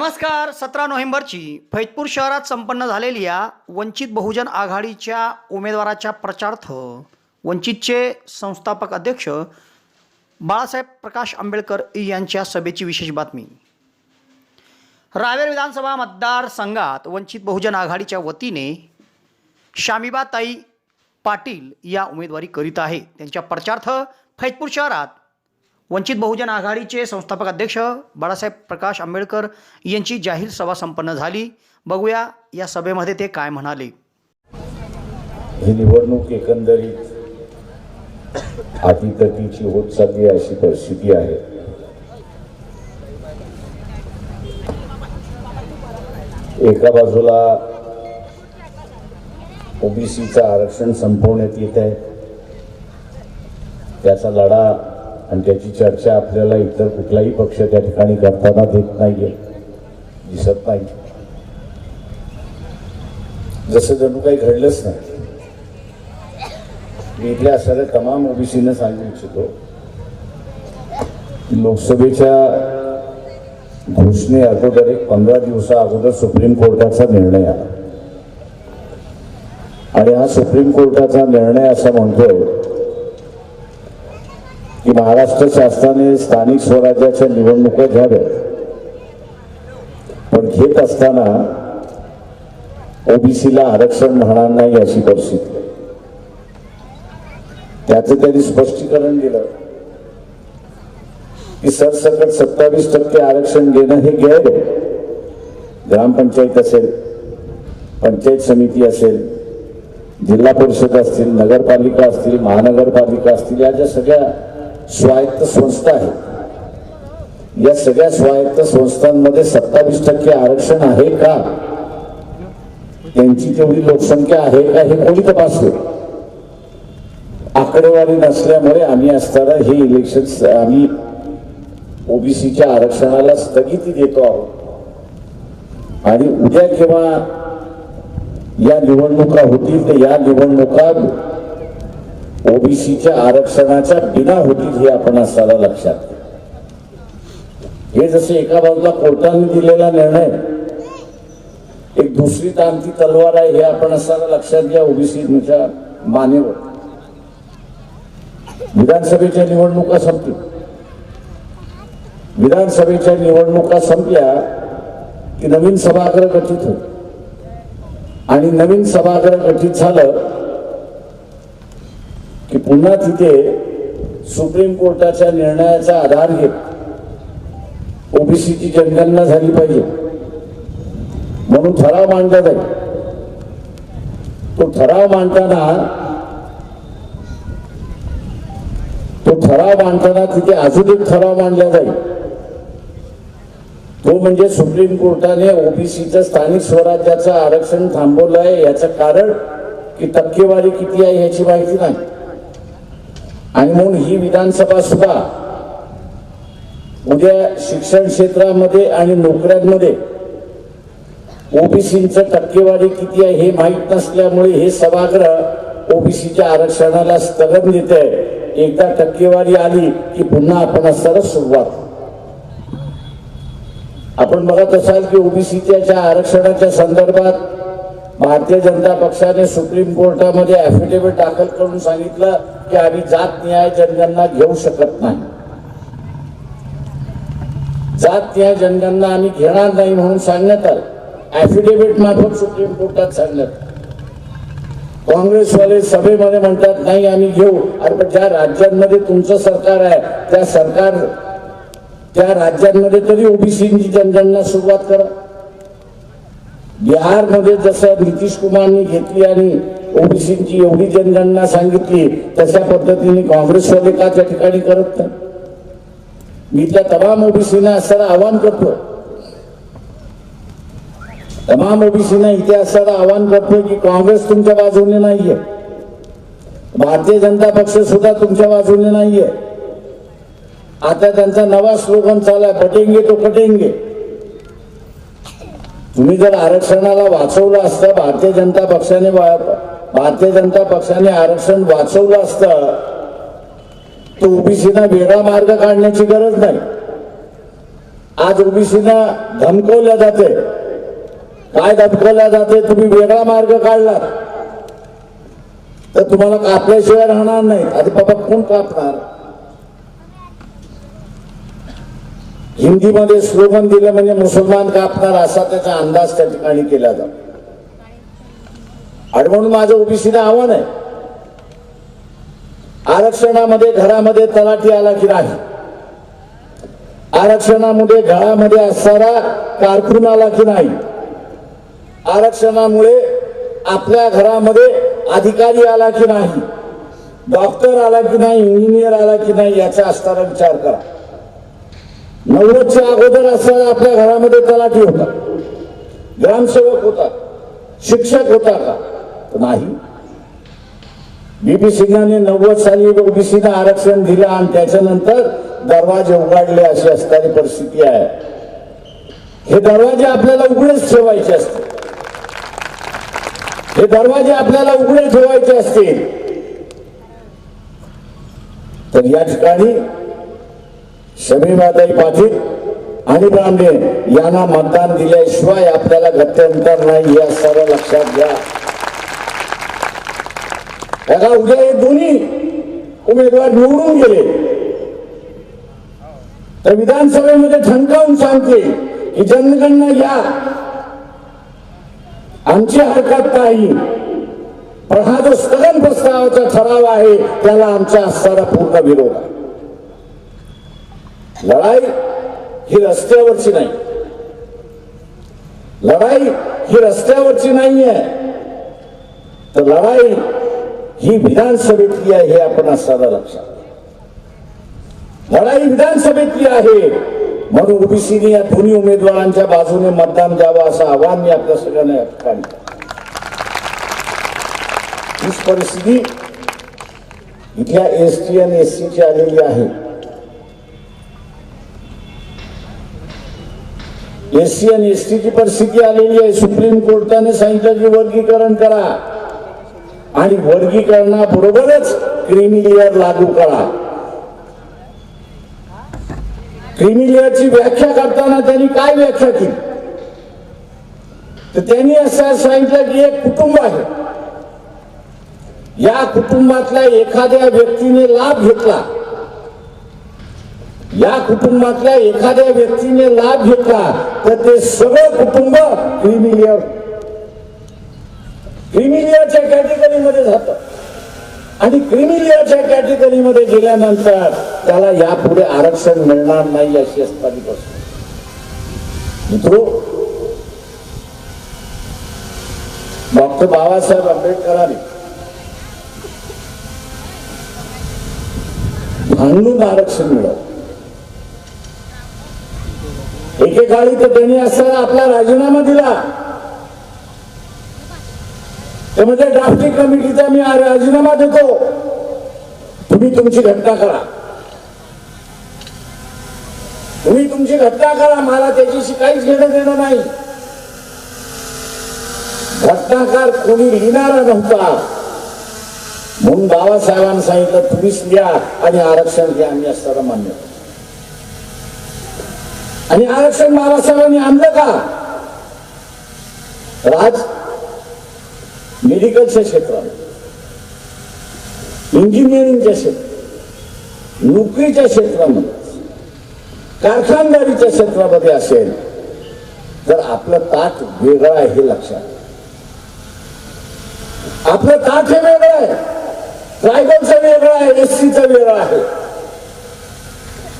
नमस्कार सतरा नोव्हेंबरची फैजपूर शहरात संपन्न झालेल्या वंचित बहुजन आघाडीच्या उमेदवाराच्या प्रचारार्थ वंचितचे संस्थापक अध्यक्ष बाळासाहेब प्रकाश आंबेडकर यांच्या सभेची विशेष बातमी. रावेर विधानसभा मतदारसंघात वंचित बहुजन आघाडीच्या वतीने शामिबाताई पाटील या उमेदवारी करीत आहे. त्यांच्या प्रचारार्थ फैजपूर शहरात वंचित बहुजन आघाडीचे संस्थापक अध्यक्ष बाळासाहेब प्रकाश आंबेडकर यांची जाहीर सभा संपन्न झाली. बघूया या सभेमध्ये ते काय म्हणाले. ही निवडणूक एकंदरीत अतितटीची होत चालली अशी परिस्थिती आहे. एका बाजूला ओबीसीचं आरक्षण संपवण्यात येत आहे. त्याचा लढा आणि त्याची चर्चा आपल्याला इतर कुठलाही पक्ष त्या ठिकाणी करताना देत नाहीये. दिसत नाही जसं जणू काही घडलंच नाही. मी इथल्या असणाऱ्या तमाम ओबीसीनं सांगू इच्छितो लोकसभेच्या घोषणे अगोदर एक पंधरा दिवसा अगोदर सुप्रीम कोर्टाचा निर्णय आला. आणि हा सुप्रीम कोर्टाचा निर्णय असा म्हणतोय की महाराष्ट्र शासनाने स्थानिक स्वराज्याच्या निवडणुका घ्याव्या पण घेत असताना ओबीसीला आरक्षण म्हणणार नाही अशी परिस्थिती. त्याचं त्यांनी स्पष्टीकरण दिलं. की सरसकट सत्तावीस टक्के आरक्षण घेणं हे गैर आहे. ग्रामपंचायत असेल पंचायत समिती असेल जिल्हा परिषद असतील नगरपालिका असतील महानगरपालिका असतील या ज्या सगळ्या स्वायत्त संस्था आहेत या सगळ्या स्वायत्त संस्थांमध्ये सत्तावीस टक्के आरक्षण आहे का? त्यांची तेवढी लोकसंख्या आहे का हे कोणी तपासले? आकडेवारी नसल्यामुळे आम्ही असताना हे इलेक्शन आम्ही ओबीसीच्या आरक्षणाला स्थगिती देतो आहोत. आणि उद्या केव्हा या निवडणुका होतील तर या निवडणुका ओबीसीच्या आरक्षणाच्या बिना होतील हे आपण असताना लक्षात हे जसे एका बाजूला कोर्टाने दिलेला निर्णय एक दुसरी तांती तलवार आहे हे आपण असताना लक्षात घ्या ओबीसीच्या मानेवर. विधानसभेच्या निवडणुका संपतील. विधानसभेच्या निवडणुका संपल्या की नवीन सभागृह गठीत होईल. आणि नवीन सभागृह गठीत झालं की पुन्हा तिथे सुप्रीम कोर्टाच्या निर्णयाचा आधार घेत ओबीसीची जनगणना झाली पाहिजे. म्हणून ठराव मांडला जाईल. तो ठराव मांडताना तो ठराव मांडताना तिथे अजून एक ठराव मांडला जाईल. तो म्हणजे सुप्रीम कोर्टाने ओबीसीचं स्थानिक स्वराज्याचं आरक्षण थांबवलं आहे. याचं कारण की टक्केवारी किती आहे याची माहिती नाही. आणि म्हणून ही विधानसभा सुद्धा उद्या शिक्षण क्षेत्रामध्ये आणि नोकऱ्यांमध्ये ओबीसीचं टक्केवारी किती आहे हे माहीत नसल्यामुळे हे सभागृह ओबीसीच्या आरक्षणाला स्थगन देत आहे एकदा टक्केवारी आली की पुन्हा आपण असताना सुरुवात. आपण बघत असाल की ओबीसीच्या आरक्षणाच्या संदर्भात भारतीय जनता पक्षाने सुप्रीम कोर्टामध्ये ऍफिडेव्हिट दाखल करून सांगितलं की आम्ही जात न्याय जनगणना घेऊ शकत नाही. जात न्याय जनगणना आम्ही घेणार नाही म्हणून सांगण्यात आलं. ऍफिडेव्हिट मार्फत सुप्रीम कोर्टात सांगण्यात काँग्रेसवाले सभेमध्ये म्हणतात नाही आम्ही घेऊ. अरे पण ज्या राज्यांमध्ये तुमचं सरकार आहे त्या सरकार त्या राज्यांमध्ये तरी ओबीसीची जनगणना सुरुवात करा. बिहारमध्ये जसं नितीश कुमारनी घेतली आणि ओबीसीची एवढी जनगणना सांगितली तशा पद्धतीने काँग्रेसवाले का त्या ठिकाणी करत नाही? मी त्या तमाम ओबीसीना असताना आवाहन करतो. तमाम ओबीसीना इथे असताना आवाहन करतोय की काँग्रेस तुमच्या बाजूने नाहीये. भारतीय जनता पक्ष सुद्धा तुमच्या बाजूने नाहीये. आता त्यांचा नवा स्लोगन चालाय पटेंगे तो पटेंगे तुम्ही जर आरक्षणाला वाचवलं असतं भारतीय जनता पक्षाने वा- भारतीय जनता पक्षाने आरक्षण वाचवलं असतं तर ओबीसीना वेगळा मार्ग काढण्याची गरज नाही. आज ओबीसीना धमकवल्या जाते. काय धमकवल्या जाते? तुम्ही वेगळा मार्ग काढला तर तुम्हाला कापल्याशिवाय राहणार नाही. आता बाबा कोण कापणार? हिंदीमध्ये स्लोगन दिलं म्हणजे मुसलमान कापणार असा त्याचा अंदाज त्या ठिकाणी केला जातो. आणि म्हणून माझं ओबीसीला आव्हान आहे. आरक्षणामध्ये घरामध्ये तलाठी आला की नाही? आरक्षणामुळे घरामध्ये असणारा कारकून आला की नाही? आरक्षणामुळे आपल्या घरामध्ये अधिकारी आला की नाही? डॉक्टर आला की नाही? इंजिनियर आला की नाही? याचा असणारा विचार करा. नव्वदच्या अगोदर असणारा आपल्या घरामध्ये तलाठी होता. ग्रामसेवक होता. शिक्षक होता का? नाही. बीपी सिंगाने नव्वद साली ओबीसीनं आरक्षण दिलं आणि त्याच्यानंतर दरवाजे उघडले अशी असणारी परिस्थिती आहे. हे दरवाजे आपल्याला उघडेच ठेवायचे असते हे दरवाजे आपल्याला उघडे ठेवायचे असतील. तर या ठिकाणी शमीमाताई पाटील आणि ब्राह्मणे यांना मतदान दिल्याशिवाय आपल्याला गत्यंतर नाही हे सर्व लक्षात घ्या. त्याला उद्या हे दोन्ही उमेदवार निवडून गेले. तर विधानसभेमध्ये ठणकावून सांगते की जनगणना या. आमची हरकत नाही. पण हा जो स्थगन प्रस्तावाचा ठराव आहे त्याला आमच्या असणारा पूर्ण विरोध आहे. लढाई ही रस्त्यावरची नाही. लढाई ही रस्त्यावरची नाहीये. तर लढाई ही विधानसभेतली आहे हे आपण असताना लक्षात लढाई विधानसभेतली आहे. म्हणून ओबीसीने या दोन्ही उमेदवारांच्या बाजूने मतदान द्यावं असं आव्हान मी आपल्या सगळ्यांना या ठिकाणी हीच परिस्थिती इथल्या एस टी आणि एस ची आलेली आहे. एस सी आणि एस ची परिस्थिती आलेली आहे. सुप्रीम कोर्टाने सांगितलं की वर्गीकरण करा. आणि वर्गीकरणाबरोबरच क्रिमिलियर लागू करा. क्रिमिलियरची व्याख्या करताना त्यांनी काय व्याख्या केली? तर त्यांनी असं सांगितलं की एक कुटुंब आहे. या कुटुंबातल्या एखाद्या व्यक्तीने लाभ घेतला. या कुटुंबातल्या एखाद्या व्यक्तीने लाभ घेतला तर ते सगळं कुटुंब क्रिमिलियर क्रिमिलियाच्या कॅटेगरीमध्ये जात. आणि क्रिमिलियाच्या कॅटेगरीमध्ये गेल्यानंतर त्याला यापुढे आरक्षण मिळणार नाही अशी असताना बसतो. मित्रो डॉक्टर बाबासाहेब आंबेडकरांनी भांडून आरक्षण मिळवलं. एकेकाळी तर त्यांनी असताना आपला राजीनामा दिला. ते म्हणजे ड्राफ्टिंग कमिटीचा मी राजीनामा देतो. तुम्ही तुमची घटना करा. तुम्ही तुमची घटना करा. मला त्याच्याशी काहीच घेणं देणं नाही. घटनाकार कोणी लिहिणारा नव्हता. म्हणून बाबासाहेबांनी सांगितलं तुम्हीच लिहा आणि आरक्षण घ्या. आम्ही असताना मान्य. आणि आरक्षण बाबासाहेबांनी आणलं का? राज मेडिकलच्या क्षेत्रात इंजिनिअरिंगच्या क्षेत्रात नोकरीच्या क्षेत्रामध्ये कारखानदारीच्या क्षेत्रामध्ये असेल तर आपलं ताट वेगळं आहे हे लक्षात. आपलं ताट हे वेगळं आहे. ट्रायबलचं वेगळं आहे एससीचं वेगळं आहे.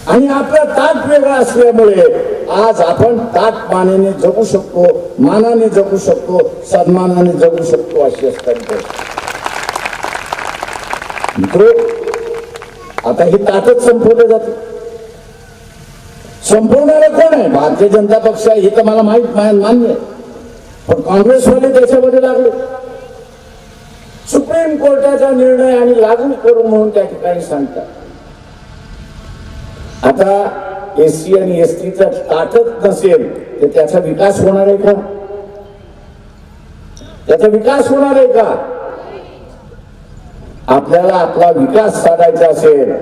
आणि आपलं ताट वेगळं असल्यामुळे आज आपण ताट मानाने जगू शकतो मानाने जगू शकतो सन्मानाने जगू शकतो अशी असतात मित्र आता हे ताटच संपवलं जाते. संपवणारा कोण आहे? भारतीय जनता पक्ष आहे हे तर मला माहीत मान्य आहे. पण काँग्रेसवाले त्याच्यामध्ये लागले. सुप्रीम कोर्टाचा निर्णय आणि लागू करू म्हणून त्या ठिकाणी सांगतात. आता एस सी आणि एस टीचा ताटच नसेल तर त्याचा विकास होणार आहे का? त्याचा विकास होणार आहे का? आपल्याला आपला विकास साधायचा असेल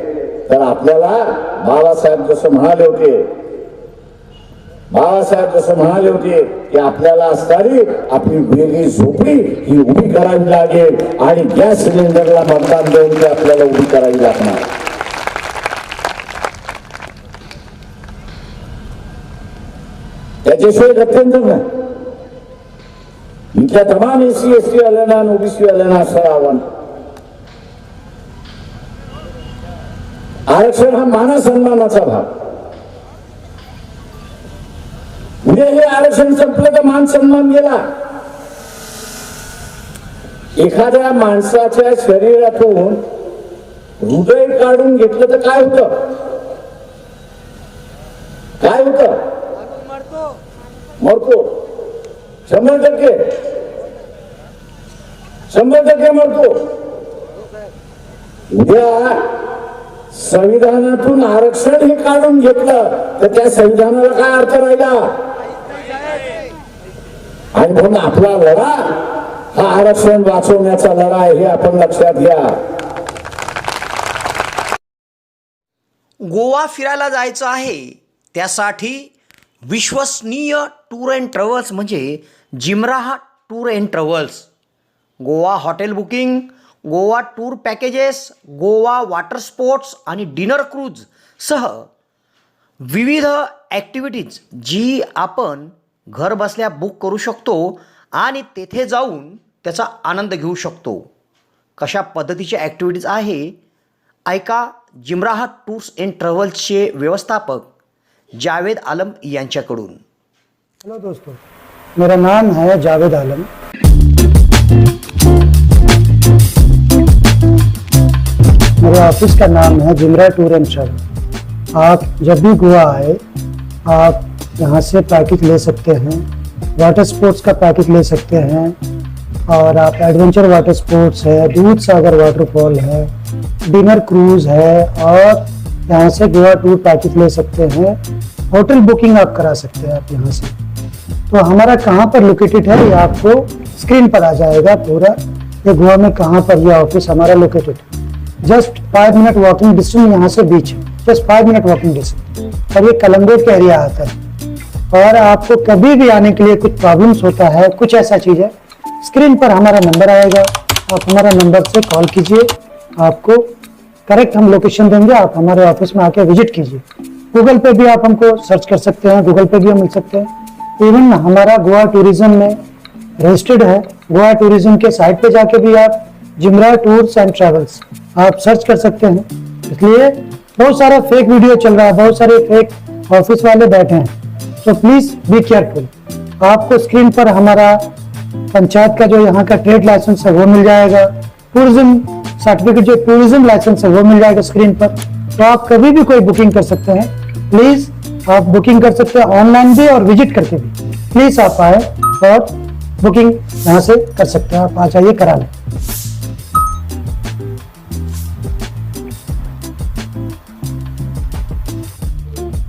तर आपल्याला बाबासाहेब जसं म्हणाले होते बाळासाहेब जसं म्हणाले होते की आपल्याला असणारी आपली वेगळी झोपडी ही उभी करावी लागेल आणि गॅस सिलेंडरला मतदान देऊन ती आपल्याला उभी करावी लागणार. त्याच्याशिवाय गत्यंतर नाही इथल्या तमाम एसी एस टी आल्यांना आणि ओबीसी आल्यांना असं आव्हान. आरक्षण हा माना सन्मानाचा भाग. उद्या हे आरक्षण संपलं तर मान सन्मान गेला. एखाद्या माणसाच्या शरीरातून हृदय काढून घेतलं तर काय होतं? काय होतं? मरतो. शंभर टक्के. शंभर टक्के मरतो. उद्या संविधानातून आरक्षण हे काढून घेतलं तर त्या संविधानाला काय अर्थ राहिला? आणि म्हणून आपला लढा हा आरक्षण वाचवण्याचा लढा आहे हे आपण लक्षात घ्या. गोवा फिरायला जायचं आहे त्यासाठी विश्वसनीय टूर अँड ट्रॅव्हल्स म्हणजे जिमराहा tour and travels. Goa hotel booking Goa tour packages Goa water sports आणि डिनर क्रूज सह विविध ॲक्टिव्हिटीज जी आपण घर बसल्या बुक करू शकतो आणि तेथे जाऊन त्याचा आनंद घेऊ शकतो. कशा पद्धतीच्या ॲक्टिव्हिटीज आहे? ऐका जिमराहा टूर्स अँड ट्रॅव्हल्सचे व्यवस्थापक जावेद आलम यांच्याकडून. हेलो दोस्तों. मेरा नाम है जावेद आलम. मेरे ऑफ़िस का नाम है जिमरा टूर एंड ट्रैवल. आप जब भी गोवा आए, आप यहाँ से पैकेज ले सकते हैं वाटर स्पोर्ट्स का पैकेज ले सकते हैं, और आप एडवेंचर वाटर स्पोर्ट्स है, दूध सागर वाटरफॉल है डिनर क्रूज है, और यहाँ से गोवा टूर पैकेज ले सकते हैं। होटल बुकिंग आप करा सकते हैं आप यहाँ से। तो हमारा कहाँ पर लोकेटेड है, ये आपको स्क्रीन पर आ जाएगा पूरा। ये गोवा में कहाँ पर ये ऑफ़िस हमारा लोकेटेड है। Just five minute walking distance यहाँ से बीच है। Just five minute walking distance और ये कलम्बेट का एरिया आता है। और आपको कभी भी आने के लिए कुछ प्रॉब्लम्स होता है, कुछ ऐसा चीज़ है स्क्रीन पर हमारा नंबर आएगा। आप हमारा नंबर से कॉल कीजिए। आपको करेक्ट हम लोकेशन देंगे, आप हमारे ऑफ़िस में आके विज़िट कीजिए। गूगल पे भी आप हमको सर्च कर सकते हैं गूगल पे भी हम मिल सकते हैं। इवन हमारा गोवा टूरिज़्म में रजिस्टर्ड है। गोवा टूरिज़्म के साइट पे जाके भी आप जिमरा टूर्स एंड ट्रेवल्स आप सर्च कर सकते हैं। इसलिए बहुत सारा फेक वीडियो चल रहा है, बहुत सारे फेक ऑफ़िस वाले बैठे हैं। सो प्लीज़ बी केयरफुल आपको स्क्रीन पर हमारा पंचायत का जो यहाँ का ट्रेड लाइसेंस है, वो मिल जाएगा। टूरिज़्म सर्टिफिकेट जो टूरिज़्म लाइसेंस है, वो मिल जाएगा स्क्रीन पर। तो आप कभी भी कोई बुकिंग कर सकते हैं। प्लीज़ आप बुकिंग कर सकते हैं ऑनलाइन भी और विज़िट करके भी। प्लीज़ आप आए और बुकिंग यहाँ से कर सकते हैं। आप आ जाइए, करा लें।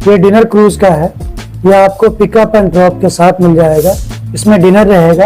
ये डिनर क्रूज का है। ये आपको पिकअप एंड ड्रॉप के साथ मिल जाएगा। इसमें डिनर रहेगा।